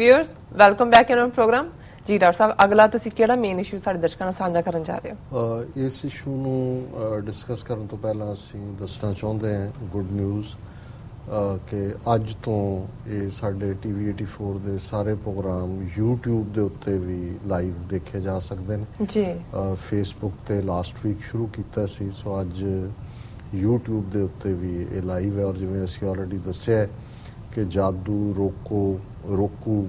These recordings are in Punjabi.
Viewers welcome back in our programme ਜੀ ਡਾਕਟਰ ਸਾਹਿਬ ਅਗਲਾ ਤੁਸੀਂ ਕਿਹੜਾ ਮੇਨ ਇਸ਼ੂ ਸਾਡੇ ਦਰਸ਼ਕਾਂ ਨਾਲ ਸਾਂਝਾ ਕਰਨ ਜਾ ਰਹੇ ਹੋ ਇਸ ਇਸ਼ੂ ਨੂੰ ਡਿਸਕਸ ਕਰਨ ਤੋਂ ਪਹਿਲਾਂ ਅਸੀਂ ਦੱਸਣਾ ਚਾਹੁੰਦੇ ਹਾਂ ਗੁੱਡ ਨਿਊਜ਼ ਕਿ ਅੱਜ ਤੋਂ ਇਹ ਸਾਡੇ ਟੀਵੀ 84 ਦੇ ਸਾਰੇ ਪ੍ਰੋਗਰਾਮ YouTube ਦੇ ਉੱਤੇ ਵੀ ਲਾਈਵ ਦੇਖੇ ਜਾ ਸਕਦੇ ਨੇ ਜੀ ਫੇਸਬੁੱਕ ਤੇ ਲਾਸਟ ਵੀਕ ਸ਼ੁਰੂ ਕੀਤਾ ਸੀ ਸੋ ਅੱਜ YouTube ਦੇ ਉੱਤੇ ਵੀ ਇਹ ਲਾਈਵ ਹੈ ਔਰ ਜਿਵੇਂ ਅਸੀਂ ਆਲਰੇਡੀ ਦੱਸਿਆ ਕਿ ਜਾਦੂ ਰੋਕੋ ਰੋਕੂ।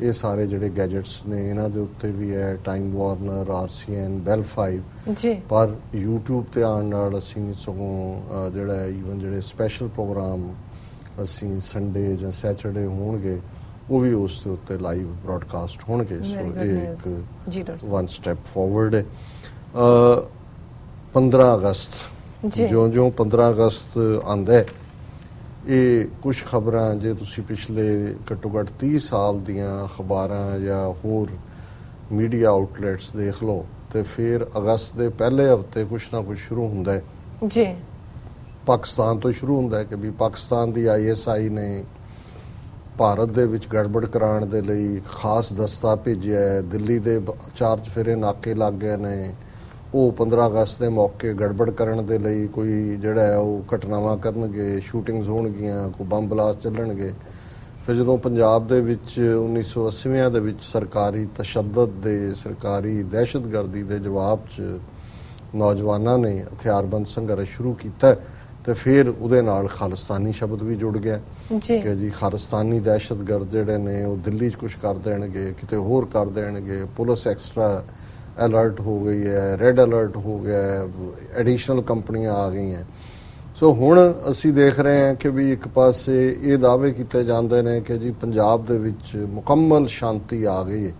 ਇਹ ਸਾਰੇ ਜਿਹੜੇ ਗੈਜਟਸ ਨੇ ਇਹਨਾਂ ਦੇ ਉੱਤੇ ਵੀ ਹੈ ਟਾਈਮ ਵਾਰਨਰ ਆਰਸੀਐਨ ਬੈਲ 5 ਜੀ। ਪਰ YouTube ਤੇ ਆਉਣ ਨਾਲ ਅਸੀਂ ਸਗੋਂ ਜਿਹੜਾ ਈਵਨ ਜਿਹੜੇ ਸਪੈਸ਼ਲ ਪ੍ਰੋਗਰਾਮ ਅਸੀਂ ਸੰਡੇ ਜਾਂ ਸੈਟਰਡੇ ਹੋਣਗੇ ਉਹ ਵੀ ਉਸ ਦੇ ਉੱਤੇ ਲਾਈਵ ਬ੍ਰਾਡਕਾਸਟ ਹੋਣਗੇ। ਸੋ ਇਹ. ਇੱਕ ਵਨ ਸਟੈਪ ਫਾਰਵਰਡ ਹੈ ਅ 15 ਅਗਸਤ। ਜੀ। ਜਿਉਂ-ਜਿਉਂ 15 ਅਗਸਤ ਆਂਦਾ ਹੈ ਇਹ ਕੁਝ ਖਬਰਾਂ ਜੇ ਤੁਸੀਂ ਪਿਛਲੇ ਘੱਟੋ ਘੱਟ 30 ਸਾਲ ਦੀਆਂ ਅਖਬਾਰਾਂ ਜਾਂ ਹੋਰ ਮੀਡੀਆ ਆਊਟਲੈਟਸ ਦੇਖ ਲਓ ਤੇ ਫਿਰ ਅਗਸਤ ਦੇ ਪਹਿਲੇ ਹਫ਼ਤੇ ਕੁਝ ਨਾ ਕੁਝ ਸ਼ੁਰੂ ਹੁੰਦਾ ਹੈ। ਜੀ। ਪਾਕਿਸਤਾਨ ਤੋਂ ਸ਼ੁਰੂ ਹੁੰਦਾ ਹੈ ਕਿ ਵੀ ਪਾਕਿਸਤਾਨ ਦੀ ਆਈਐਸਆਈ ਨੇ ਭਾਰਤ ਦੇ ਵਿੱਚ ਗੜਬੜ ਕਰਾਉਣ ਦੇ ਲਈ ਖਾਸ ਦਸਤਾ ਭੇਜਿਆ ਹੈ। ਦਿੱਲੀ ਦੇ ਬ- ਚਾਰ ਚਫੇਰੇ ਨਾਕੇ ਲੱਗ ਗਏ ਨੇ। ਉਹ 15 ਅਗਸਤ ਦੇ ਮੌਕੇ ਗੜਬੜ ਕਰਨ ਦੇ ਲਈ ਕੋਈ ਜਿਹੜਾ ਉਹ ਘਟਨਾਵਾਂ ਕਰਨਗੇ ਸ਼ੂਟਿੰਗਸ ਹੋਣਗੀਆਂ ਕੋਈ ਬੰਬ ਬਲਾਸਟ ਚੱਲਣਗੇ। ਫਿਰ ਜਦੋਂ ਪੰਜਾਬ ਦੇ ਵਿੱਚ 1980ਵਿਆਂ ਦੇ ਵਿੱਚ ਸਰਕਾਰੀ ਤਸ਼ੱਦਦ ਦੇ ਸਰਕਾਰੀ ਦਹਿਸ਼ਤਗਰਦੀ ਦੇ ਜਵਾਬ 'ਚ ਨੌਜਵਾਨਾਂ ਨੇ ਹਥਿਆਰਬੰਦ ਸੰਘਰਸ਼ ਸ਼ੁਰੂ ਕੀਤਾ ਤੇ ਫਿਰ ਉਹਦੇ ਨਾਲ ਖਾਲਿਸਤਾਨੀ ਸ਼ਬਦ ਵੀ ਜੁੜ ਗਿਆ। ਜੀ। ਕਿ ਜੀ ਖਾਲਿਸਤਾਨੀ ਦਹਿਸ਼ਤਗਰਦ ਜਿਹੜੇ ਨੇ ਉਹ ਦਿੱਲੀ 'ਚ ਕੁਝ ਕਰ ਦੇਣਗੇ ਕਿਤੇ ਹੋਰ ਕਰ ਦੇਣਗੇ ਪੁਲਿਸ ਐਕਸਟਰਾ ਅਲਰਟ ਹੋ ਗਈ ਹੈ ਰੈੱਡ ਅਲਰਟ ਹੋ ਗਿਆ ਹੈ ਐਡੀਸ਼ਨਲ ਕੰਪਨੀਆਂ ਆ ਗਈਆਂ ਸੋ ਹੁਣ ਅਸੀਂ ਦੇਖ ਰਹੇ ਹਾਂ ਕਿ ਵੀ ਇੱਕ ਪਾਸੇ ਇਹ ਦਾਅਵੇ ਕੀਤੇ ਜਾਂਦੇ ਨੇ ਕਿ ਜੀ ਪੰਜਾਬ ਦੇ ਵਿੱਚ ਮੁਕੰਮਲ ਸ਼ਾਂਤੀ ਆ ਗਈ ਹੈ।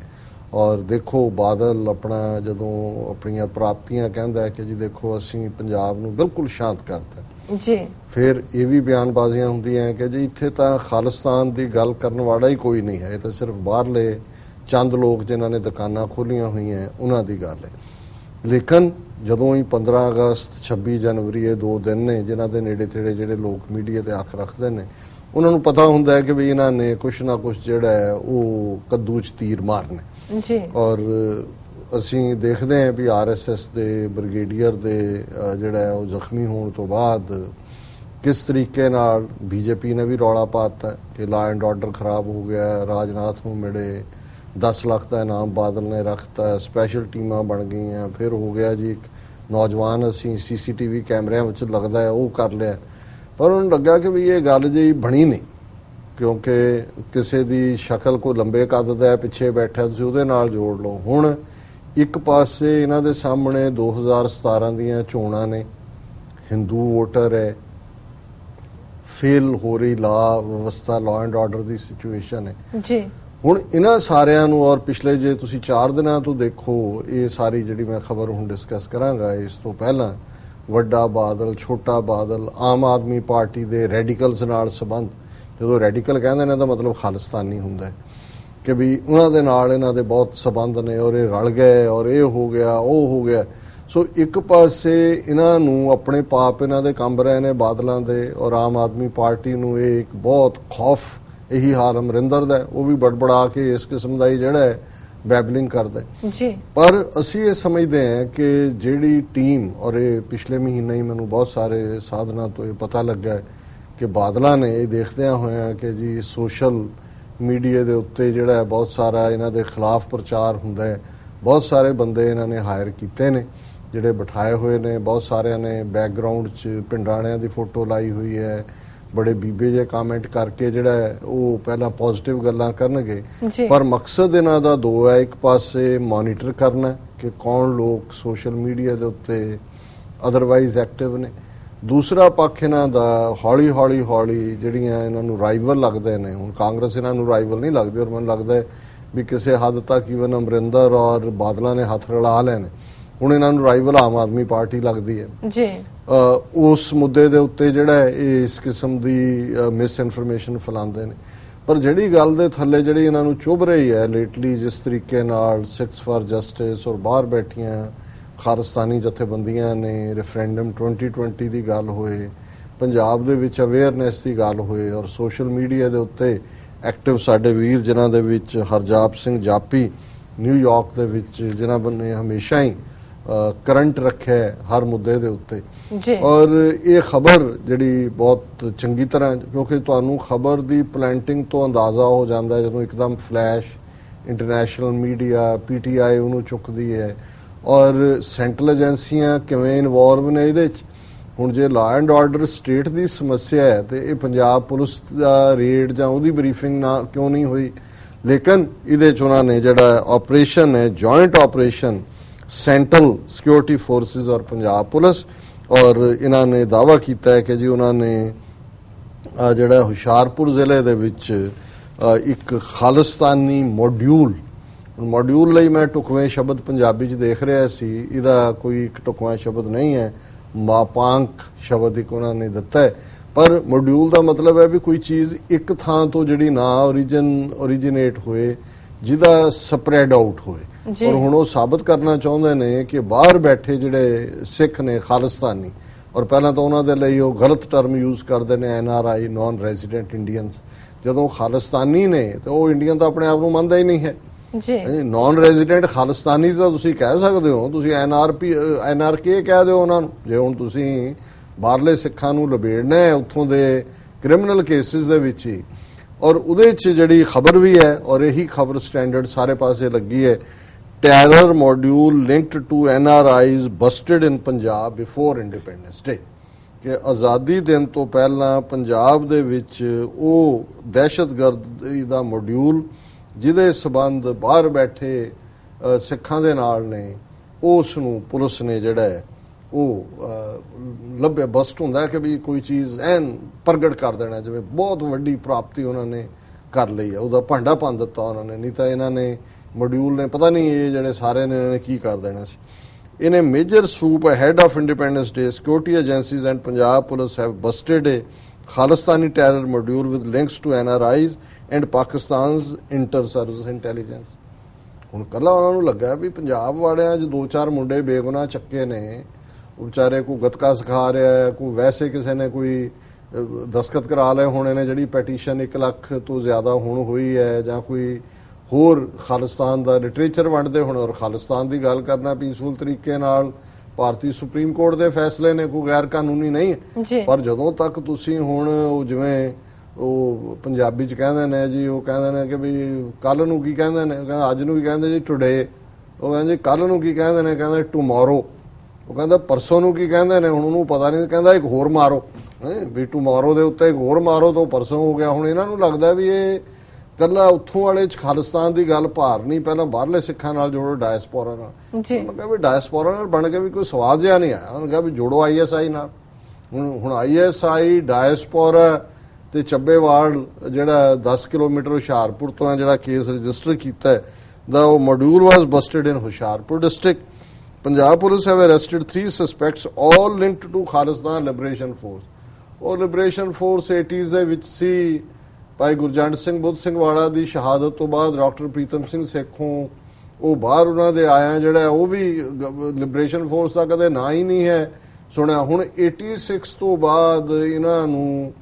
ਔਰ ਦੇਖੋ ਬਾਦਲ ਆਪਣਾ ਜਦੋਂ ਆਪਣੀਆਂ ਪ੍ਰਾਪਤੀਆਂ ਕਹਿੰਦਾ ਹੈ ਕਿ ਜੀ ਦੇਖੋ ਅਸੀਂ ਪੰਜਾਬ ਨੂੰ ਬਿਲਕੁਲ ਸ਼ਾਂਤ ਕਰਤਾ ਜੀ। ਫਿਰ ਇਹ ਵੀ ਬਿਆਨਬਾਜ਼ੀਆਂ ਹੁੰਦੀਆਂ ਕਿ ਜੀ ਇੱਥੇ ਤਾਂ ਖਾਲਿਸਤਾਨ ਦੀ ਗੱਲ ਕਰਨ ਵਾਲਾ ਹੀ ਕੋਈ ਨਹੀਂ ਹੈ ਇਹ ਤਾਂ ਸਿਰਫ ਬਾਹਰਲੇ ਚੰਦ ਲੋਕ ਜਿਨ੍ਹਾਂ ਨੇ ਦੁਕਾਨਾਂ ਖੋਲੀਆਂ ਹੋਈਆਂ ਉਹਨਾਂ ਦੀ ਗੱਲ ਹੈ। ਲੇਕਿਨ ਜਦੋਂ ਹੀ 15 ਅਗਸਤ 26 ਜਨਵਰੀ ਇਹ ਦੋ ਦਿਨ ਨੇ ਜਿਨ੍ਹਾਂ ਦੇ ਨੇੜੇ ਤੇੜੇ ਜਿਹੜੇ ਲੋਕ ਮੀਡੀਆ ਤੇ ਅੱਖ ਰੱਖਦੇ ਨੇ ਉਹਨਾਂ ਨੂੰ ਪਤਾ ਹੁੰਦਾ ਹੈ ਕਿ ਵੀ ਇਹਨਾਂ ਨੇ ਕੁਛ ਨਾ ਕੁਛ ਜਿਹੜਾ ਹੈ ਉਹ ਕੱਦੂ 'ਚ ਤੀਰ ਮਾਰਨੇ। ਜੀ। ਔਰ ਅਸੀਂ ਦੇਖਦੇ ਹਾਂ ਵੀ ਆਰਐਸਐਸ ਦੇ ਬ੍ਰਿਗੇਡੀਅਰ ਦੇ ਜਿਹੜਾ ਹੈ ਉਹ ਜ਼ਖਮੀ ਹੋਣ ਤੋਂ ਬਾਅਦ ਕਿਸ ਤਰੀਕੇ ਨਾਲ ਬੀਜੇਪੀ ਨੇ ਵੀ ਰੌਲਾ ਪਾਤਾ ਕਿ ਲਾ ਐਂਡ ਆਰਡਰ ਖਰਾਬ ਹੋ ਗਿਆ ਰਾਜਨਾਥ ਨੂੰ ਮਿਲੇ। 10 ਲੱਖ ਦਾ ਇਨਾਮ ਬਾਦਲ ਨੇ ਰੱਖਤਾ ਸਪੈਸ਼ਲ ਟੀਮਾਂ ਬਣ ਗਈਆਂ, ਫਿਰ ਹੋ ਗਿਆ ਜੀ ਇੱਕ ਨੌਜਵਾਨ ਅਸੀਂ ਸੀਸੀਟੀਵੀ ਕੈਮਰਿਆਂ ਵਿੱਚ ਲੱਗਦਾ ਹੈ, ਉਹ ਕਰ ਲਿਆ। ਪਰ ਉਹਨੂੰ ਲੱਗਾ ਕਿ ਵੀ ਇਹ ਗੱਲ ਜੀ ਬਣੀ ਨਹੀਂ, ਕਿਉਂਕਿ ਕਿਸੇ ਦੀ ਸ਼ਕਲ ਕੋ ਲੰਬੇ ਕੱਦ ਦਾ ਹੈ, ਪਿੱਛੇ ਬੈਠਾ ਤੁਸੀਂ ਉਹਦੇ ਨਾਲ ਜੋੜ ਲਓ। ਹੁਣ ਇੱਕ ਪਾਸੇ ਇਹਨਾਂ ਦੇ ਸਾਹਮਣੇ 2017 ਦੀਆਂ ਚੋਣਾਂ ਨੇ ਹਿੰਦੂ ਵੋਟਰ ਹੈ ਫੇਲ ਹੋ ਰਹੀ ਲਾ, ਵਿਵਸਥਾ ਲਾਅ ਐਂਡ ਆਰਡਰ ਦੀ ਸਿਚੁਏਸ਼ਨ ਹੈ। ਜੀ। ਹੁਣ ਇਹਨਾਂ ਸਾਰਿਆਂ ਨੂੰ ਔਰ ਪਿਛਲੇ ਜੇ ਤੁਸੀਂ 4 ਦਿਨਾਂ ਤੋਂ ਦੇਖੋ, ਇਹ ਸਾਰੀ ਜਿਹੜੀ ਮੈਂ ਖਬਰ ਹੁਣ ਡਿਸਕਸ ਕਰਾਂਗਾ, ਇਸ ਤੋਂ ਪਹਿਲਾਂ ਵੱਡਾ ਬਾਦਲ, ਛੋਟਾ ਬਾਦਲ, ਆਮ ਆਦਮੀ ਪਾਰਟੀ ਦੇ ਰੈਡੀਕਲਸ ਨਾਲ ਸੰਬੰਧ, ਜਦੋਂ ਰੈਡੀਕਲ ਕਹਿੰਦੇ ਨੇ ਤਾਂ ਮਤਲਬ ਖਾਲਿਸਤਾਨੀ ਹੁੰਦਾ ਹੈ ਕਿ ਵੀ ਉਹਨਾਂ ਦੇ ਨਾਲ ਇਹਨਾਂ ਦੇ ਬਹੁਤ ਸੰਬੰਧ ਨੇ ਔਰ ਇਹ ਰਲ ਗਏ ਔਰ ਇਹ ਹੋ ਗਿਆ, ਉਹ ਹੋ ਗਿਆ। ਸੋ ਇੱਕ ਪਾਸੇ ਇਹਨਾਂ ਨੂੰ ਆਪਣੇ ਪਾਪ ਇਹਨਾਂ ਦੇ ਕੰਬ ਰਹੇ ਨੇ ਬਾਦਲਾਂ ਦੇ ਔਰ ਆਮ ਆਦਮੀ ਪਾਰਟੀ ਨੂੰ ਇਹ ਇੱਕ ਬਹੁਤ ਖੌਫ ਇਹੀ ਹਾਲ ਅਮਰਿੰਦਰ ਦਾ। ਉਹ ਵੀ ਬੜਬੜਾ ਕੇ ਇਸ ਕਿਸਮ ਦਾ ਹੀ ਜਿਹੜਾ ਹੈ ਬੈਬਲਿੰਗ ਕਰਦਾ ਜੀ। ਪਰ ਅਸੀਂ ਇਹ ਸਮਝਦੇ ਹਾਂ ਕਿ ਜਿਹੜੀ ਟੀਮ ਔਰ ਇਹ ਪਿਛਲੇ ਮਹੀਨੇ ਹੀ ਮੈਨੂੰ ਬਹੁਤ ਸਾਰੇ ਸਾਧਨਾਂ ਤੋਂ ਇਹ ਪਤਾ ਲੱਗਾ ਹੈ ਕਿ ਬਾਦਲਾਂ ਨੇ ਇਹ ਦੇਖਦਿਆਂ ਹੋਇਆਂ ਕਿ ਜੀ ਸੋਸ਼ਲ ਮੀਡੀਆ ਦੇ ਉੱਤੇ ਜਿਹੜਾ ਹੈ ਬਹੁਤ ਸਾਰਾ ਇਹਨਾਂ ਦੇ ਖਿਲਾਫ ਪ੍ਰਚਾਰ ਹੁੰਦਾ ਹੈ। ਬਹੁਤ ਸਾਰੇ ਬੰਦੇ ਇਹਨਾਂ ਨੇ ਹਾਇਰ ਕੀਤੇ ਨੇ ਜਿਹੜੇ ਬਿਠਾਏ ਹੋਏ ਨੇ। ਬਹੁਤ ਸਾਰਿਆਂ ਨੇ ਬੈਕਗ੍ਰਾਉਂਡ 'ਚ ਪਿੰਡਾਣਿਆਂ ਦੀ ਫੋਟੋ ਲਾਈ ਹੋਈ ਹੈ। ਬੜੇ ਬੀਬੇ ਜੇ ਕਮੈਂਟ ਕਰਕੇ ਜਿਹੜਾ ਉਹ ਪਹਿਲਾਂ ਪੋਜ਼ਿਟਿਵ ਗੱਲਾਂ ਕਰਨਗੇ। ਪਰ ਮਕਸਦ ਇਹਨਾਂ ਦਾ ਦੋ ਹੈ ਇੱਕ ਪਾਸੇ ਮੋਨੀਟਰ ਕਰਨਾ ਕਿ ਕੌਣ ਲੋਕ ਸੋਸ਼ਲ ਮੀਡੀਆ ਦੇ ਉੱਤੇ ਅਦਰਵਾਈਜ਼ ਐਕਟਿਵ ਨੇ। ਦੂਸਰਾ ਪੱਖ ਇਹਨਾਂ ਦਾ ਹੌਲੀ ਹੌਲੀ ਹੌਲੀ ਜਿਹੜੀਆਂ ਇਹਨਾਂ ਨੂੰ ਰਾਈਵਲ ਲੱਗਦੇ ਨੇ ਹੁਣ ਕਾਂਗਰਸ ਇਹਨਾਂ ਨੂੰ ਰਾਈਵਲ ਨਹੀਂ ਲੱਗਦੀ ਔਰ ਮੈਨੂੰ ਲੱਗਦਾ ਹੈ ਵੀ ਕਿਸੇ ਹੱਦ ਤੱਕ ਈਵਨ ਅਮਰਿੰਦਰ ਔਰ ਬਾਦਲਾਂ ਨੇ ਹੱਥ ਰਲਾ ਨੇ। ਹੁਣ ਇਹਨਾਂ ਨੂੰ ਰਾਈਵਲ ਆਮ ਆਦਮੀ ਪਾਰਟੀ ਲੱਗਦੀ ਹੈ। ਜੀ। ਉਸ ਮੁੱਦੇ ਦੇ ਉੱਤੇ ਜਿਹੜਾ ਇਸ ਕਿਸਮ ਦੀ ਮਿਸ ਇਨਫੋਰਮੇਸ਼ਨ ਫੈਲਾਉਂਦੇ ਨੇ। ਪਰ ਜਿਹੜੀ ਗੱਲ ਦੇ ਥੱਲੇ ਜਿਹੜੀ ਇਹਨਾਂ ਨੂੰ ਚੁਭ ਰਹੀ ਹੈ ਲੇਟਲੀ ਜਿਸ ਤਰੀਕੇ ਨਾਲ 6 ਫਾਰ ਜਸਟਿਸ ਔਰ ਬਾਹਰ ਬੈਠੀਆਂ ਖਾਰਸਤਾਨੀ ਜਥੇਬੰਦੀਆਂ ਨੇ ਰੈਫਰੈਂਡਮ 2020 ਦੀ ਗੱਲ ਹੋਏ ਪੰਜਾਬ ਦੇ ਵਿੱਚ ਅਵੇਅਰਨੈਸ ਦੀ ਗੱਲ ਹੋਏ ਔਰ ਸੋਸ਼ਲ ਮੀਡੀਆ ਦੇ ਉੱਤੇ ਐਕਟਿਵ ਸਾਡੇ ਵੀਰ ਜਿਨ੍ਹਾਂ ਦੇ ਵਿੱਚ ਹਰਜਾਪ ਸਿੰਘ ਜਾਪੀ ਨਿਊਯਾਰਕ ਦੇ ਵਿੱਚ ਜਿਨ੍ਹਾਂ ਬੰਨੇ ਹਮੇਸ਼ਾ ਹੀ ਕਰੰਟ ਰੱਖਿਆ ਹੈ ਹਰ ਮੁੱਦੇ ਦੇ ਉੱਤੇ। ਜੀ। ਔਰ ਇਹ ਖਬਰ ਜਿਹੜੀ ਬਹੁਤ ਚੰਗੀ ਤਰ੍ਹਾਂ ਕਿਉਂਕਿ ਤੁਹਾਨੂੰ ਖਬਰ ਦੀ ਪਲੈਂਟਿੰਗ ਤੋਂ ਅੰਦਾਜ਼ਾ ਹੋ ਜਾਂਦਾ ਹੈ ਜਦੋਂ ਇੱਕਦਮ ਫਲੈਸ਼ ਇੰਟਰਨੈਸ਼ਨਲ ਮੀਡੀਆ ਪੀਟੀਆਈ ਉਹਨੂੰ ਚੁੱਕਦੀ ਹੈ। ਔਰ ਸੈਂਟਰਲ ਏਜੰਸੀਆਂ ਕਿਵੇਂ ਇਨਵੋਲਵ ਨੇ ਇਹਦੇ ਵਿੱਚ ਹੁਣ ਜੇ ਲਾ ਐਂਡ ਆਰਡਰ ਸਟੇਟ ਦੀ ਸਮੱਸਿਆ ਹੈ ਤੇ ਇਹ ਪੰਜਾਬ ਪੁਲਿਸ ਦਾ ਰੇਡ ਜਾਂ ਉਹਦੀ ਬਰੀਫਿੰਗ ਨਾ ਕਿਉਂ ਨਹੀਂ ਹੋਈ? ਲੇਕਿਨ ਇਹਦੇ ਚ ਉਹਨਾਂ ਨੇ ਜਿਹੜਾ ਆਪਰੇਸ਼ਨ ਹੈ joint operation central security forces ਔਰ ਪੰਜਾਬ ਪੁਲਿਸ, ਔਰ ਇਹਨਾਂ ਨੇ ਦਾਵਾ ਕੀਤਾ ਹੈ ਕਿ ਜੀ ਉਹਨਾਂ ਨੇ ਜਿਹੜਾ ਹੁਸ਼ਿਆਰਪੁਰ ਜ਼ਿਲ੍ਹੇ ਦੇ ਵਿੱਚ ਇੱਕ ਖਾਲਿਸਤਾਨੀ ਮੋਡਿਊਲ ਮੋਡਿਊਲ ਲਈ ਮੈਂ ਟੁਕਵੇਂ ਸ਼ਬਦ ਪੰਜਾਬੀ 'ਚ ਦੇਖ ਰਿਹਾ ਸੀ, ਇਹਦਾ ਕੋਈ ਇੱਕ ਟੁਕਵਾਂ ਸ਼ਬਦ ਨਹੀਂ ਹੈ, ਮਾਪਾਂਕ ਸ਼ਬਦ ਇੱਕ ਉਹਨਾਂ ਨੇ ਦਿੱਤਾ ਹੈ। ਪਰ ਮੋਡਿਊਲ ਦਾ ਮਤਲਬ ਹੈ ਵੀ ਕੋਈ ਚੀਜ਼ ਇੱਕ ਥਾਂ ਤੋਂ ਜਿਹੜੀ ਨਾ origin, originate ਹੋਏ, ਜਿਹਦਾ ਸਪਰੈਡ ਆਊਟ ਹੋਏ। ਔਰ ਹੁਣ ਉਹ ਸਾਬਤ ਕਰਨਾ ਚਾਹੁੰਦੇ ਨੇ ਕਿ ਬਾਹਰ ਬੈਠੇ ਜਿਹੜੇ ਸਿੱਖ ਨੇ ਖਾਲਿਸਤਾਨੀ ਔਰ ਪਹਿਲਾਂ ਤਾਂ ਉਹਨਾਂ ਦੇ ਲਈ ਉਹ ਗਲਤ ਟਰਮ ਯੂਜ਼ ਕਰਦੇ ਨੇ N R I non resident Indians ਜਦੋਂ ਖਾਲਿਸਤਾਨੀ ਨੇ ਤੇ ਉਹ ਇੰਡੀਅਨ ਤਾਂ ਆਪਣੇ ਆਪ ਨੂੰ ਮੰਨਦਾ ਹੀ ਨਹੀਂ ਹੈ। ਜੀ। ਨਾਨ ਰੈਜ਼ੀਡੈਂਟ ਖਾਲਿਸਤਾਨੀ ਤਾਂ ਤੁਸੀਂ ਕਹਿ ਸਕਦੇ ਹੋ ਤੁਸੀਂ N R P N R K ਕਹਿ ਦਿਓ ਉਹਨਾਂ ਨੂੰ। ਜੇ ਹੁਣ ਤੁਸੀਂ ਬਾਹਰਲੇ ਸਿੱਖਾਂ ਨੂੰ ਲਬੇੜਨਾ ਹੈ ਉੱਥੋਂ ਦੇ ਕ੍ਰਿਮੀਨਲ ਕੇਸਿਸ ਦੇ ਵਿੱਚ ਹੀ ਔਰ ਉਹਦੇ 'ਚ ਜਿਹੜੀ ਖਬਰ ਵੀ ਹੈ ਔਰ ਇਹੀ ਖਬਰ ਸਟੈਂਡਰਡ ਸਾਰੇ ਪਾਸੇ ਲੱਗੀ ਹੈ terror module linked to N R Is busted in Punjab before Independence ਕਿ ਆਜ਼ਾਦੀ ਦਿਨ ਤੋਂ ਪਹਿਲਾਂ ਪੰਜਾਬ ਦੇ ਵਿੱਚ ਉਹ ਦਹਿਸ਼ਤਗਰਦੀ ਦਾ ਮੋਡਿਊਲ ਜਿਹਦੇ ਸਬੰਧ ਬਾਹਰ ਬੈਠੇ ਸਿੱਖਾਂ ਦੇ ਨਾਲ ਨੇ ਉਸ ਨੂੰ ਪੁਲਿਸ ਨੇ ਜਿਹੜਾ ਹੈ ਉਹ ਅ, ਲੱਭਿਆ ਬਸਟ ਹੁੰਦਾ ਕਿ ਵੀ ਕੋਈ ਚੀਜ਼ ਐਨ ਪ੍ਰਗਟ ਕਰ ਦੇਣਾ ਜਿਵੇਂ ਬਹੁਤ ਵੱਡੀ ਪ੍ਰਾਪਤੀ ਉਹਨਾਂ ਨੇ ਕਰ ਲਈ ਹੈ। ਉਹਦਾ ਭਾਂਡਾ ਭੰਨ ਦਿੱਤਾ ਉਹਨਾਂ ਨੇ ਨਹੀਂ ਤਾਂ ਇਹਨਾਂ ਨੇ ਮੋਡਿਊਲ ਨੇ ਪਤਾ ਨਹੀਂ ਇਹ ਜਿਹੜੇ ਸਾਰੇ ਨੇ ਇਹਨੇ ਕੀ ਕਰ ਦੇਣਾ ਸੀ ਇਹਨੇ major soup head of Independence Day security agencies and Punjab police have busted a Khalistani terror module with links to NRIs and Pakistan's Inter Service Intelligence ਹੁਣ ਕੱਲਾ ਉਹਨਾਂ ਨੂੰ ਲੱਗਾ ਵੀ ਪੰਜਾਬ ਵਾਲਿਆਂ 'ਚ ਦੋ ਚਾਰ ਮੁੰਡੇ ਬੇਗੁਨਾਹ ਚੱਕੇ ਨੇ ਉਹ ਵਿਚਾਰੇ ਕੋ ਗਤਕਾ ਸਿਖਾ ਰਿਹਾ ਹੈ ਕੋ ਵੈਸੇ ਕਿਸੇ ਨੇ ਕੋਈ ਦਸਖਤ ਕਰਾ ਲਏ ਹੋਣੇ ਨੇ ਜਿਹੜੀ ਪੈਟੀਸ਼ਨ 1 ਲੱਖ ਤੋਂ ਜ਼ਿਆਦਾ ਹੁਣ ਹੋਈ ਹੈ ਜਾਂ ਕੋਈ ਹੋਰ ਖਾਲਿਸਤਾਨ ਦਾ ਲਿਟਰੇਚਰ ਵੰਡਦੇ ਹੁਣ ਔਰ ਖਾਲਿਸਤਾਨ ਦੀ ਗੱਲ ਕਰਨਾ ਪੀਸਫੁਲ ਤਰੀਕੇ ਨਾਲ ਭਾਰਤੀ ਸੁਪਰੀਮ ਕੋਰਟ ਦੇ ਫੈਸਲੇ ਨੇ ਕੋਈ ਗੈਰ ਕਾਨੂੰਨੀ ਨਹੀਂ ਪਰ ਜਦੋਂ ਤੱਕ ਤੁਸੀਂ ਹੁਣ ਉਹ ਜਿਵੇਂ ਉਹ ਪੰਜਾਬੀ ਚ ਕਹਿੰਦੇ ਨੇ ਜੀ ਉਹ ਕਹਿੰਦੇ ਨੇ ਕਿ ਵੀ ਕੱਲ ਨੂੰ ਕੀ ਕਹਿੰਦੇ ਨੇ ਕਹਿੰਦਾ ਅੱਜ ਨੂੰ ਕੀ ਕਹਿੰਦੇ ਜੀ ਟੁਡੇ ਉਹ ਕਹਿੰਦੇ ਜੀ ਕੱਲ ਨੂੰ ਕੀ ਕਹਿੰਦੇ ਨੇ ਕਹਿੰਦੇ ਟੁਮਾਰੋ ਉਹ ਕਹਿੰਦਾ ਪਰਸੋਂ ਨੂੰ ਕੀ ਕਹਿੰਦੇ ਨੇ ਹੁਣ ਉਹਨੂੰ ਪਤਾ ਨਹੀਂ ਕਹਿੰਦਾ ਇੱਕ ਹੋਰ ਮਾਰੋ। ਵੀ ਟੁਮਾਰੋ ਦੇ ਉੱਤੇ ਇੱਕ ਹੋਰ ਮਾਰੋ ਤਾਂ ਪਰਸੋਂ ਹੋ ਗਿਆ। ਹੁਣ ਇਹਨਾਂ ਨੂੰ ਲੱਗਦਾ ਵੀ ਇਹ ਕੱਲਾ ਉੱਥੋਂ ਵਾਲੇ ਚ ਖਾਲਿਸਤਾਨ ਦੀ ਗੱਲ ਭਾਰ ਨਹੀਂ ਪਹਿਲਾਂ ਬਾਹਰਲੇ ਸਿੱਖਾਂ ਨਾਲ ਜੋੜੋ ਡਾਇਸਪੋਰਾ ਨਾਲ। ਜੀ। ਮੈਂ ਕਿਹਾ ਵੀ ਡਾਇਸਪੋਰਾ ਨਾਲ ਬਣ ਕੇ ਵੀ ਕੋਈ ਸਵਾਦ ਜਿਹਾ ਨਹੀਂ ਆਇਆ। ਉਹਨੇ ਕਿਹਾ ਵੀ ਜੋੜੋ ਆਈਐਸਆਈ ਨਾਲ। ਹੁਣ ਹੁਣ ਆਈਐਸਆਈ ਡਾਇਸਪੋਰਾ ਤੇ ਚੱਬੇਵਾਲ ਜਿਹੜਾ 10 ਕਿਲੋਮੀਟਰ ਹੁਸ਼ਿਆਰਪੁਰ ਤੋਂ ਜਿਹੜਾ ਕੇਸ ਰਜਿਸਟਰ ਕੀਤਾ ਦਾ ਉਹ module was busted in Hoshiarpur district Punjab police have arrested 3 suspects all linked to Khalistan liberation force ਉਹ ਲਿਬਰੇਸ਼ਨ ਫੋਰਸ 80s ਦੇ ਵਿੱਚ ਸੀ ਭਾਈ ਗੁਰਜੰਟ ਸਿੰਘ ਬੁੱਧ ਸਿੰਘ ਵਾਲਾ ਦੀ ਸ਼ਹਾਦਤ ਤੋਂ ਬਾਅਦ ਡਾਕਟਰ ਪ੍ਰੀਤਮ ਸਿੰਘ ਸੇਖੋਂ ਉਹ ਬਾਹਰ ਉਹਨਾਂ ਦੇ ਆਇਆ ਜਿਹੜਾ ਉਹ ਵੀ ਲਿਬਰੇਸ਼ਨ ਫੋਰਸ ਦਾ ਕਦੇ ਨਾਂ ਹੀ ਨਹੀਂ ਹੈ। ਸੁਣਿਆ, ਹੁਣ 86 ਤੋਂ ਬਾਅਦ ਇਹਨਾਂ ਨੂੰ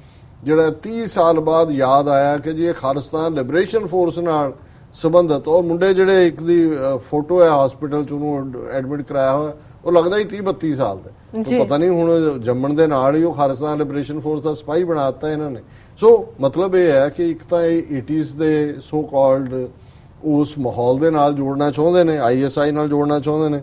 ਜਿਹੜਾ 30 ਸਾਲ ਬਾਅਦ ਯਾਦ ਆਇਆ ਕਿ ਜੀ ਇਹ ਖਾਲਿਸਤਾਨ ਲਿਬਰੇਸ਼ਨ ਫੋਰਸ ਨਾਲ ਸੰਬੰਧਤ। ਔਰ ਮੁੰਡੇ ਜਿਹੜੇ ਇੱਕ ਦੀ ਫੋਟੋ ਹੈ ਹਸਪੀਟਲ ਚ ਉਹਨੂੰ ਐਡਮਿਟ ਕਰਾਇਆ ਹੋਇਆ। ਉਹ ਲੱਗਦਾ ਹੀ 30 32 ਸਾਲ ਦਾ। ਉਹ ਪਤਾ ਨਹੀਂ ਹੁਣ ਜੰਮਣ ਦੇ ਨਾਲ ਹੀ ਉਹ ਖਾਲਿਸਤਾਨ ਲਿਬਰੇਸ਼ਨ ਫੋਰਸ ਦਾ ਸਿਪਾਹੀ ਬਣਾਤਾ ਇਹਨਾਂ ਨੇ। ਸੋ ਮਤਲਬ ਇਹ ਹੈ ਕਿ ਇੱਕ ਤਾਂ ਇਹ 80s ਦੇ ਸੋ ਕਾਲਡ ਉਸ ਮਾਹੌਲ ਦੇ ਨਾਲ ਜੋੜਨਾ ਚਾਹੁੰਦੇ ਨੇ ਆਈਐਸਆਈ ਨਾਲ ਜੋੜਨਾ ਚਾਹੁੰਦੇ ਨੇ।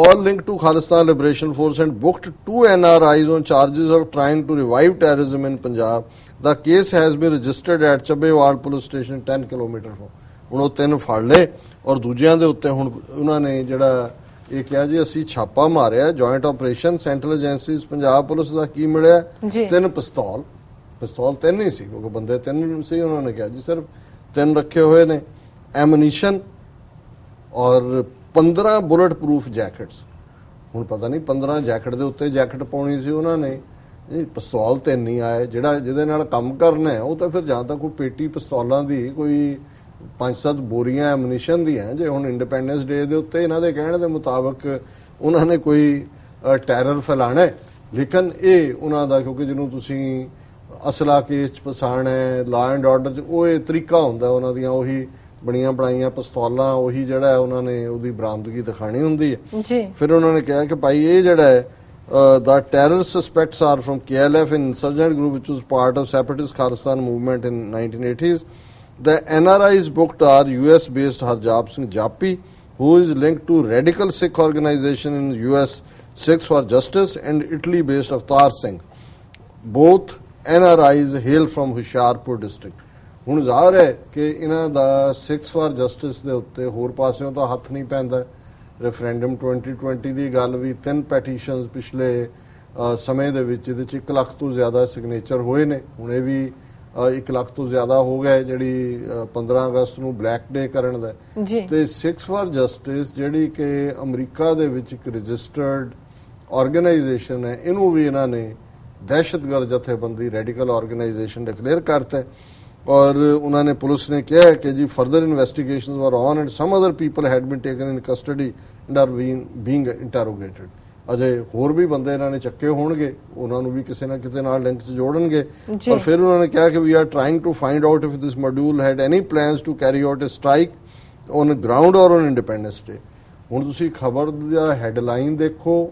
All linked to Khalistan Liberation Force and booked two NRIs on charges of trying to revive terrorism in Punjab. The case has been registered at Chabbewal police station 10 km from. ਹੁਣ ਉਹ ਤਿੰਨ ਫੜ ਲਏ ਔਰ ਦੂਜਿਆਂ ਦੇ ਉੱਤੇ ਹੁਣ ਉਹਨਾਂ ਨੇ ਜਿਹੜਾ ਇਹ ਕਿਹਾ ਜੀ ਅਸੀਂ ਛਾਪਾ ਮਾਰਿਆ joint operation central agencies Punjab police ਦਾ ਕੀ ਮਿਲਿਆ। ਤਿੰਨ ਪਿਸਤੌਲ। ਪਿਸਤੌਲ ਤਿੰਨ ਹੀ ਸੀ ਕਿਉਂਕਿ ਬੰਦੇ ਤਿੰਨ ਸੀ ਉਹਨਾਂ ਨੇ ਕਿਹਾ ਜੀ ਸਿਰਫ ਤਿੰਨ ਰੱਖੇ ਹੋਏ ਨੇ। ਐਮਨੀਸ਼ਨ ਔਰ 15 ਬੁਲਟ ਪ੍ਰੂਫ ਜੈਕਟਸ ਹੁਣ ਪਤਾ ਨਹੀਂ 15 ਜੈਕਟ ਦੇ ਉੱਤੇ ਜੈਕਟ ਪਾਉਣੀ ਸੀ ਉਹਨਾਂ ਨੇ। ਇਹ ਪਿਸਤੌਲ ਤੇ ਨਹੀਂ ਆਏ ਜਿਹੜਾ ਜਿਹਦੇ ਨਾਲ ਕੰਮ ਕਰਨਾ ਉਹ ਤਾਂ ਫਿਰ ਜਾਂ ਤਾਂ ਕੋਈ ਪੇਟੀ ਪਿਸਤੌਲਾਂ ਦੀ ਕੋਈ ਪੰਜ ਸੱਤ ਬੋਰੀਆਂ ਐਮਨੀਸ਼ਨ ਦੀਆਂ ਜੇ ਹੁਣ ਇੰਡੀਪੈਂਡੈਂਸ ਡੇ ਦੇ ਉੱਤੇ ਇਹਨਾਂ ਦੇ ਕਹਿਣ ਦੇ ਮੁਤਾਬਕ ਉਹਨਾਂ ਨੇ ਕੋਈ ਟੈਰਰ ਫੈਲਾਣਾ ਲੇਕਿਨ ਇਹ ਉਹਨਾਂ ਦਾ ਕਿਉਂਕਿ ਜਿਹਨੂੰ ਤੁਸੀਂ ਅਸਲਾ ਕੇਸ ਚ ਫਸਾਣਾ ਹੈ ਲਾ ਐਂਡ ਆਰਡਰ ਚ ਉਹ ਇਹ ਤਰੀਕਾ ਹੁੰਦਾ ਉਹਨਾਂ ਦੀਆਂ ਉਹੀ ਬਣੀਆਂ ਬਣਾਈਆਂ ਪਿਸਤੌਲਾਂ ਉਹੀ ਜਿਹੜਾ ਉਹਨਾਂ ਨੇ ਉਹਦੀ ਬਰਾਮਦਗੀ ਦਿਖਾਣੀ ਹੁੰਦੀ ਹੈ। ਜੀ। ਫਿਰ ਉਹਨਾਂ ਨੇ ਕਿਹਾ ਕਿ ਭਾਈ ਇਹ ਜਿਹੜਾ ਹੈ ਦਾ terror suspects are from KLF an insurgent group which was part of separatist Khalistan movement in 1980s the NRIs booked are US based Harjap Singh Japi who is linked to radical Sikh organization in US Sikhs for Justice and Italy based Avtar Singh both NRIs hail from Hoshiarpur district ਹੁਣ ਜ਼ਾਹਰ ਹੈ ਕਿ ਇਹਨਾਂ ਦਾ 6 ਫਾਰ ਜਸਟਿਸ ਦੇ ਉੱਤੇ ਹੋਰ ਪਾਸਿਓਂ ਤਾਂ ਹੱਥ ਨਹੀਂ ਪੈਂਦਾ ਰੈਫਰੈਂਡਮ 2020 ਦੀ ਗੱਲ ਵੀ ਤਿੰਨ ਪੈਟੀਸ਼ਨਸ ਪਿਛਲੇ ਸਮੇਂ ਦੇ ਵਿੱਚ ਇਹਦੇ ਚ 1 ਲੱਖ ਤੋਂ ਜ਼ਿਆਦਾ ਸਿਗਨੇਚਰ ਹੋਏ ਨੇ। ਹੁਣ ਇਹ ਵੀ 1 ਲੱਖ ਤੋਂ ਜ਼ਿਆਦਾ ਹੋ ਗਏ ਜਿਹੜੀ ਅ, 15 ਅਗਸਤ ਨੂੰ ਬਲੈਕ ਡੇ ਕਰਨ ਦਾ। ਤੇ 6 ਫਾਰ ਜਸਟਿਸ ਜਿਹੜੀ ਕਿ ਅਮਰੀਕਾ ਦੇ ਵਿੱਚ ਇੱਕ ਰਜਿਸਟਰਡ ਆਰਗੇਨਾਈਜੇਸ਼ਨ ਹੈ ਇਹਨੂੰ ਵੀ ਇਹਨਾਂ ਨੇ ਦਹਿਸ਼ਤਗਰਦ ਜਥੇਬੰਦੀ ਰੈਡੀਕਲ ਆਰਗੇਨਾਈਜੇਸ਼ਨ ਡਿਕਲੇਅਰ ਕਰਤਾ ਹੈ। ਔਰ ਉਹਨਾਂ ਨੇ ਪੁਲਿਸ ਨੇ ਕਿਹਾ ਕਿ ਜੀ further investigations were on and some other people had been taken in custody and are being interrogated ਅਜੇ ਹੋਰ ਵੀ ਬੰਦੇ ਇਹਨਾਂ ਨੇ ਚੱਕੇ ਹੋਣਗੇ ਉਹਨਾਂ ਨੂੰ ਵੀ ਕਿਸੇ ਨਾ ਕਿਤੇ ਨਾਲ ਲਿੰਕ 'ਚ ਜੋੜਨਗੇ। ਔਰ ਫਿਰ ਉਹਨਾਂ ਨੇ ਕਿਹਾ ਕਿ we are trying to find out if this module had any plans to carry out a strike on ground or on independence day ਹੁਣ ਤੁਸੀਂ ਖਬਰ ਦਾ ਹੈਡਲਾਈਨ ਦੇਖੋ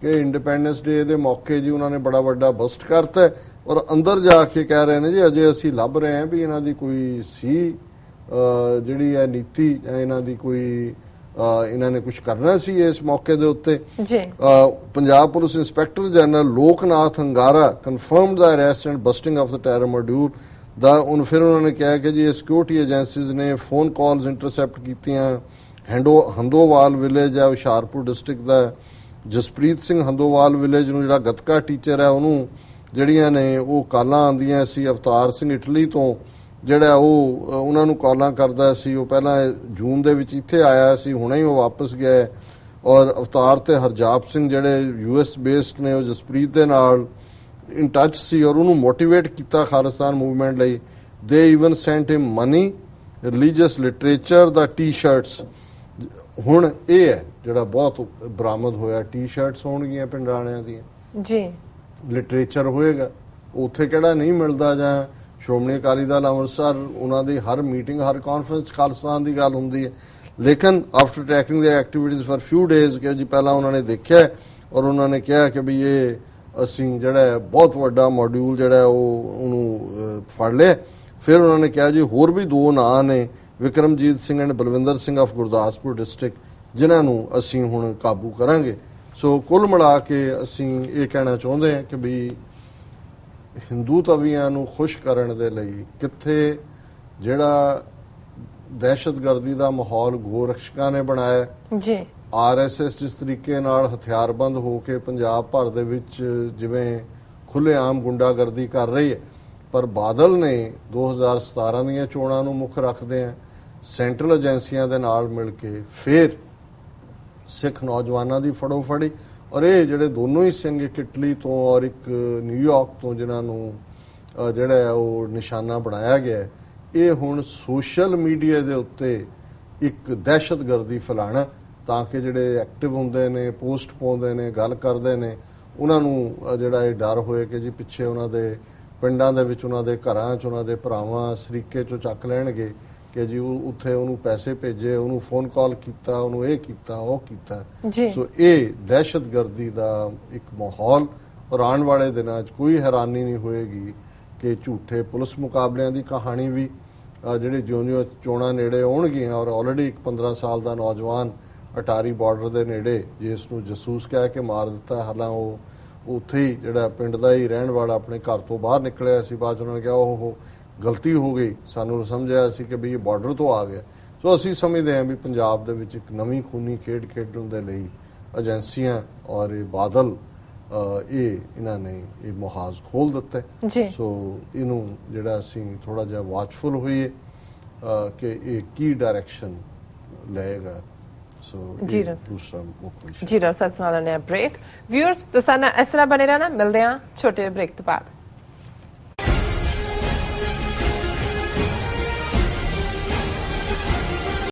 ਕਿ ਇੰਡੀਪੈਂਡੈਂਸ ਡੇ ਦੇ ਮੌਕੇ ਜੀ ਉਹਨਾਂ ਨੇ ਬੜਾ ਵੱਡਾ ਬਸਟ ਕਰਤਾ ਔਰ ਅੰਦਰ ਜਾ ਕੇ ਕਹਿ ਰਹੇ ਨੇ ਜੀ ਅਜੇ ਅਸੀਂ ਲੱਭ ਰਹੇ ਹਾਂ ਵੀ ਇਹਨਾਂ ਦੀ ਕੋਈ ਸੀ ਜਿਹੜੀ ਹੈ ਨੀਤੀ ਜਾਂ ਇਹਨਾਂ ਦੀ ਕੋਈ ਇਹਨਾਂ ਨੇ ਕੁਝ ਕਰਨਾ ਸੀ ਇਸ ਮੌਕੇ ਦੇ ਉੱਤੇ? ਜੀ। Punjab police inspector general Loknath Hangara confirmed the arrest and busting of the terror module ਦਾ ਉਹਨ ਫਿਰ ਉਹਨਾਂ ਨੇ ਕਿਹਾ ਕਿ ਜੀ ਸਿਕਿਉਰਿਟੀ ਏਜੰਸੀਜ਼ ਨੇ ਫੋਨ ਕਾਲਸ ਇੰਟਰਸੈਪਟ ਕੀਤੀਆਂ। ਹੈਂਡੋ ਹੰਦੋਵਾਲ ਵਿਲੇਜ ਹੈ ਹੁਸ਼ਿਆਰਪੁਰ ਡਿਸਟ੍ਰਿਕਟ ਦਾ। ਜਸਪ੍ਰੀਤ ਸਿੰਘ ਹੰਦੋਵਾਲ ਵਿਲੇਜ ਨੂੰ ਜਿਹੜਾ ਗਤਕਾ ਟੀਚਰ ਹੈ ਉਹਨੂੰ ਜਿਹੜੀਆਂ ਨੇ ਉਹ ਕਾਲਾਂ ਆਉਂਦੀਆਂ ਸੀ, ਅਵਤਾਰ ਸਿੰਘ ਇਟਲੀ ਤੋਂ, ਜਿਹੜਾ ਉਹ ਉਹਨਾਂ ਨੂੰ ਕਾਲਾਂ ਕਰਦਾ ਸੀ, ਉਹ ਪਹਿਲਾਂ ਜੂਨ ਦੇ ਵਿੱਚ ਇੱਥੇ ਆਇਆ ਸੀ, ਹੁਣੇ ਹੀ ਉਹ ਵਾਪਸ ਗਿਆ ਔਰ ਅਵਤਾਰ ਤੇ ਹਰਜਾਪ ਸਿੰਘ ਜਿਹੜੇ ਯੂਐਸ ਬੇਸਡ ਨੇ, ਉਹ ਜਸਪ੍ਰੀਤ ਦੇ ਨਾਲ ਇਨ ਟੱਚ ਸੀ ਔਰ ਉਹਨੂੰ ਮੋਟੀਵੇਟ ਕੀਤਾ ਖਾਲਿਸਤਾਨ ਮੂਵਮੈਂਟ ਲਈ। They even sent him money religious literature the T-shirts ਹੁਣ ਇਹ ਹੈ ਜਿਹੜਾ ਬਹੁਤ ਬਰਾਮਦ ਹੋਇਆ ਟੀ-ਸ਼ਰਟਸ ਹੋਣਗੀਆਂ ਪਿੰਡਾਣਿਆਂ ਦੀਆਂ। ਜੀ। ਲਿਟਰੇਚਰ ਹੋਏਗਾ। ਉੱਥੇ ਕਿਹੜਾ ਨਹੀਂ ਮਿਲਦਾ ਜਾਂ ਸ਼੍ਰੋਮਣੀ ਅਕਾਲੀ ਦਲ ਅੰਮ੍ਰਿਤਸਰ, ਉਹਨਾਂ ਦੀ ਹਰ ਮੀਟਿੰਗ, ਹਰ ਕਾਨਫਰੰਸ ਖਾਲਸਾਨ ਦੀ ਗੱਲ ਹੁੰਦੀ ਹੈ। ਲੇਕਿਨ after tracking the activities for few days ਕਿ ਜੀ ਪਹਿਲਾਂ ਉਹਨਾਂ ਨੇ ਦੇਖਿਆ ਔਰ ਉਹਨਾਂ ਨੇ ਕਿਹਾ ਕਿ ਵੀ ਇਹ ਅਸੀਂ ਜਿਹੜਾ ਬਹੁਤ ਵੱਡਾ ਮੋਡਿਊਲ ਜਿਹੜਾ ਉਹ ਉਹਨੂੰ ਫੜ ਲਿਆ। ਫਿਰ ਉਹਨਾਂ ਨੇ ਕਿਹਾ ਜੀ ਹੋਰ ਵੀ ਦੋ ਨਾਂ ਨੇ, Vikramjit Singh and Balwinder Singh of Gurdaspur district ਜਿਨ੍ਹਾਂ ਨੂੰ ਅਸੀਂ ਹੁਣ ਕਾਬੂ ਕਰਾਂਗੇ। ਸੋ ਕੁੱਲ ਮਿਲਾ ਕੇ ਅਸੀਂ ਇਹ ਕਹਿਣਾ ਚਾਹੁੰਦੇ ਹਾਂ ਕਿ ਵੀ ਹਿੰਦੂ ਤਵੀਆਂ ਨੂੰ ਖੁਸ਼ ਕਰਨ ਦੇ ਲਈ ਕਿੱਥੇ ਜਿਹੜਾ ਦਹਿਸ਼ਤਗਰਦੀ ਦਾ ਮਾਹੌਲ ਗੋਰਖਸ਼ਕਾਂ ਨੇ ਬਣਾਇਆ ਜੀ। ਆਰਐਸਐਸ ਜਿਸ ਤਰੀਕੇ ਨਾਲ ਹਥਿਆਰਬੰਦ ਹੋ ਕੇ ਪੰਜਾਬ ਭਰ ਦੇ ਵਿੱਚ ਜਿਵੇਂ ਖੁੱਲੇਆਮ ਗੁੰਡਾਗਰਦੀ ਕਰ ਰਹੀ ਹੈ ਪਰ ਬਾਦਲ ਨੇ 2017 ਦੀਆਂ ਚੋਣਾਂ ਨੂੰ ਮੁੱਖ ਰੱਖਦੇ ਆ ਸੈਂਟਰਲ ਏਜੰਸੀਆਂ ਦੇ ਨਾਲ ਮਿਲ ਕੇ ਫਿਰ ਸਿੱਖ ਨੌਜਵਾਨਾਂ ਦੀ ਫੜੋ ਫੜੀ ਔਰ ਇਹ ਜਿਹੜੇ ਦੋਨੋਂ ਹੀ ਸਿੰਘ ਇੱਕ ਇਟਲੀ ਤੋਂ ਔਰ ਇੱਕ ਨਿਊਯਾਰਕ ਤੋਂ ਜਿਨ੍ਹਾਂ ਨੂੰ ਜਿਹੜਾ ਹੈ ਉਹ ਨਿਸ਼ਾਨਾ ਬਣਾਇਆ ਗਿਆ ਇਹ ਹੁਣ ਸੋਸ਼ਲ ਮੀਡੀਆ ਦੇ ਉੱਤੇ ਇੱਕ ਦਹਿਸ਼ਤਗਰਦੀ ਫੈਲਾਣਾ, ਤਾਂ ਕਿ ਜਿਹੜੇ ਐਕਟਿਵ ਹੁੰਦੇ ਨੇ, ਪੋਸਟ ਪਾਉਂਦੇ ਨੇ, ਗੱਲ ਕਰਦੇ ਨੇ, ਉਹਨਾਂ ਨੂੰ ਜਿਹੜਾ ਇਹ ਡਰ ਹੋਏ ਕਿ ਜੀ ਪਿੱਛੇ ਉਹਨਾਂ ਦੇ ਪਿੰਡਾਂ ਦੇ ਵਿੱਚ ਉਹਨਾਂ ਦੇ ਘਰਾਂ 'ਚ ਉਹਨਾਂ ਦੇ ਭਰਾਵਾਂ ਸਰੀਕੇ 'ਚੋਂ ਚੱਕ ਲੈਣਗੇ ਕਿ ਜੀ ਉਹ ਉੱਥੇ ਉਹਨੂੰ ਪੈਸੇ ਭੇਜੇ ਉਹਨੂੰ ਫੋਨ ਕਾਲ ਕੀਤਾ ਉਹਨੂੰ ਇਹ ਕੀਤਾ ਉਹ ਕੀਤਾ। ਸੋ ਇਹ ਦਹਿਸ਼ਤਗਰਦੀ ਦਾ ਇੱਕ ਮਾਹੌਲ ਔਰ ਆਉਣ ਵਾਲੇ ਦਿਨਾਂ 'ਚ ਕੋਈ ਹੈਰਾਨੀ ਨਹੀਂ ਹੋਏਗੀ ਕਿ ਝੂਠੇ ਪੁਲਿਸ ਮੁਕਾਬਲਿਆਂ ਦੀ ਕਹਾਣੀ ਵੀ ਜਿਹੜੇ ਜਿਉਂ-ਜਿਉਂ ਚੋਣਾਂ ਨੇੜੇ ਆਉਣਗੀਆਂ ਔਰ ਆਲਰੇਡੀ ਇੱਕ 15 ਸਾਲ ਦਾ ਨੌਜਵਾਨ ਅਟਾਰੀ ਬਾਰਡਰ ਦੇ ਨੇੜੇ ਜਿਸ ਨੂੰ ਜਸੂਸ ਕਹਿ ਕੇ ਮਾਰ ਦਿੱਤਾ ਹਾਲਾਂ ਉਹ ਉੱਥੇ ਹੀ ਜਿਹੜਾ ਪਿੰਡ ਦਾ ਹੀ ਰਹਿਣ ਵਾਲਾ ਆਪਣੇ ਘਰ ਤੋਂ ਬਾਹਰ ਨਿਕਲਿਆ ਸੀ ਬਾਅਦ ਉਹਨਾਂ ਨੇ ਕਿਹਾ ਉਹ ਗਲਤੀ ਹੋ ਗਈ ਸਾਨੂੰ ਸਮਝਿਆ ਸੀ ਕਿ ਵੀ ਇਹ ਬਾਰਡਰ ਤੋਂ ਆ ਗਿਆ। ਸੋ ਅਸੀਂ ਸਮਝਦੇ ਹਾਂ ਵੀ ਪੰਜਾਬ ਦੇ ਵਿੱਚ ਇੱਕ ਨਵੀਂ ਖੂਨੀ ਖੇਡ ਖੇਡਣ ਦੇ ਲਈ ਏਜੰਸੀਆਂ ਔਰ ਇਹ ਬਾਦਲ ਇਹ ਇਹਨਾਂ ਨੇ ਇਹ ਮੁਹਾਜ਼ ਖੋਲ ਦਿੱਤਾ। ਸੋ ਇਹਨੂੰ ਜਿਹੜਾ ਅਸੀਂ ਥੋੜਾ ਜਿਹਾ ਵਾਚਫੁਲ ਹੋਈਏ ਕਿ ਇਹ ਕੀ ਡਾਇਰੈਕਸ਼ਨ ਲਏਗਾ। ਸੋ ਜੀ ਰਸ। ਦੂਸਰਾ ਮੁੱਖ ਵਿਸ਼ਾ। ਜੀ ਰਸ ਨਾਲ ਨੇ ਬ੍ਰੇਕ ਵਿਊਅਰਸ ਤੁਸੀਂ ਇਸ ਤਰ੍ਹਾਂ ਬਣੇ ਰਹਿਣਾ। ਮਿਲਦੇ ਹਾਂ ਛੋਟੇ ਬ੍ਰੇਕ ਤੋਂ ਬਾਅਦ।